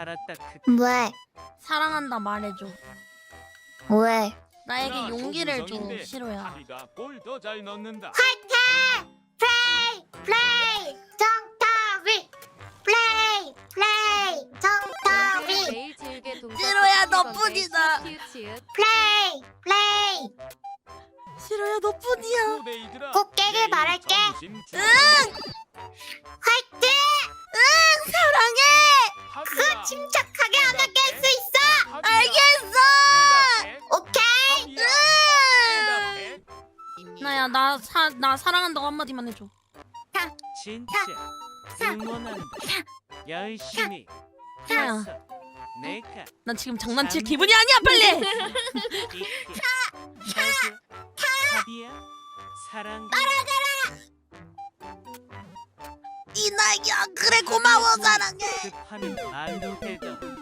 살았다 그 왜? 사랑한다 말해줘. 왜? 나에게 나 용기를 줘 시로야. 다리가 골 더 잘 넣는다. 화이팅! 플레이! 플레이! 정타위! 플레이! 플레이! 동작 시로야, 섞이건데 너뿐이다. 플레이! 플레이! 시로야 너뿐이야. 꼭 깨길 내일 바랄게. 점심 화 침착하게 하면 깰 수 있어! 합이야. 알겠어. 대답해. 오케이! 나야 나 사 나 사랑한다고 한마디만 해줘. 진짜 응원한다. 열심히 나야 해서 내가 나 지금 장난칠 기분이 아니야 빨리. 이렇게 해줘. 합이야. 사랑. 이나야 그래 고마워 사랑해. 급하는 말로 해도